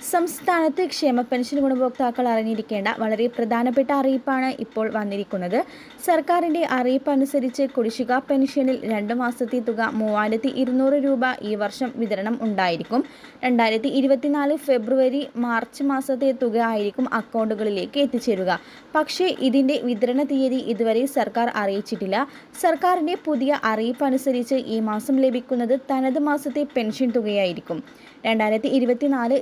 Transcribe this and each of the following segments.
സംസ്ഥാനത്ത് ക്ഷേമ പെൻഷൻ ഗുണഭോക്താക്കൾ അറിഞ്ഞിരിക്കേണ്ട വളരെ പ്രധാനപ്പെട്ട അറിയിപ്പാണ് ഇപ്പോൾ വന്നിരിക്കുന്നത്. സർക്കാരിന്റെ അറിയിപ്പ് അനുസരിച്ച് കുടിശ്ശിക പെൻഷനിൽ രണ്ട് മാസത്തെ തുക മൂവായിരത്തി ഇരുന്നൂറ് രൂപ ഈ വർഷം വിതരണം ഉണ്ടായിരിക്കും. രണ്ടായിരത്തി ഇരുപത്തിനാല് ഫെബ്രുവരി മാർച്ച് മാസത്തെ തുക ആയിരിക്കും അക്കൗണ്ടുകളിലേക്ക് എത്തിച്ചേരുക. പക്ഷേ ഇതിന്റെ വിതരണ തീയതി ഇതുവരെ സർക്കാർ അറിയിച്ചിട്ടില്ല. സർക്കാരിന്റെ പുതിയ അറിയിപ്പ് അനുസരിച്ച് ഈ മാസം ലഭിക്കുന്നത് തനത് മാസത്തെ പെൻഷൻ തുകയായിരിക്കും. രണ്ടായിരത്തി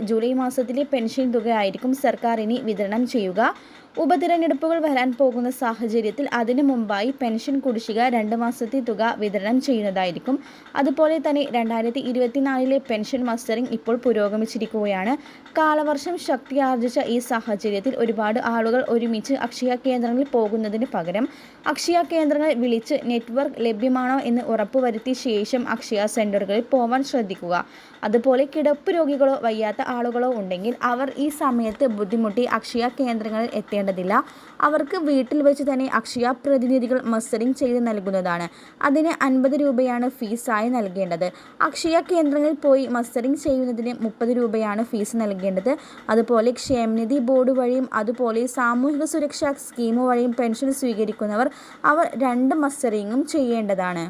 ജൂലൈ മാസത്തിലെ പെൻഷൻ തുകയായിരിക്കും സർക്കാർ ഇനി വിതരണം ചെയ്യുക. ഉപതിരഞ്ഞെടുപ്പുകൾ വരാൻ പോകുന്ന സാഹചര്യത്തിൽ അതിനു മുമ്പായി പെൻഷൻ കുടിശ്ശിക രണ്ട് മാസത്തെ തുക വിതരണം ചെയ്യുന്നതായിരിക്കും. അതുപോലെ തന്നെ രണ്ടായിരത്തി ഇരുപത്തിനാലിലെ പെൻഷൻ മസ്റ്ററിംഗ് ഇപ്പോൾ പുരോഗമിച്ചിരിക്കുകയാണ്. കാലവർഷം ശക്തിയാർജിച്ച ഈ സാഹചര്യത്തിൽ ഒരുപാട് ആളുകൾ ഒരുമിച്ച് അക്ഷയ കേന്ദ്രങ്ങളിൽ പോകുന്നതിന് പകരം അക്ഷയ കേന്ദ്രങ്ങൾ വിളിച്ച് നെറ്റ്വർക്ക് ലഭ്യമാണോ എന്ന് ഉറപ്പുവരുത്തിയ ശേഷം അക്ഷയ സെന്ററുകളിൽ പോവാൻ ശ്രദ്ധിക്കുക. അതുപോലെ കിടപ്പ് രോഗികളോ വയ്യാത്ത ആളുകളോ ഉണ്ടെങ്കിൽ അവർ ഈ സമയത്ത് ബുദ്ധിമുട്ടി അക്ഷയ കേന്ദ്രങ്ങളിൽ എത്തേണ്ടതില്ല അവർക്ക് വീട്ടിൽ വെച്ച് തന്നെ അക്ഷയ പ്രതിനിധികൾ മസ്റ്ററിംഗ് ചെയ്ത് നൽകുന്നതാണ്. അതിന് അൻപത് രൂപയാണ് ഫീസായി നൽകേണ്ടത്. അക്ഷയ കേന്ദ്രങ്ങളിൽ പോയി മസ്റ്ററിംഗ് ചെയ്യുന്നതിന് മുപ്പത് രൂപയാണ് ഫീസ് നൽകേണ്ടത്. അതുപോലെ ക്ഷേമനിധി ബോർഡ് വഴിയും അതുപോലെ സാമൂഹിക സുരക്ഷാ സ്കീം വഴിയും പെൻഷൻ സ്വീകരിക്കുന്നവർ അവർ രണ്ട് മസ്റ്ററിങ്ങും ചെയ്യേണ്ടതാണ്.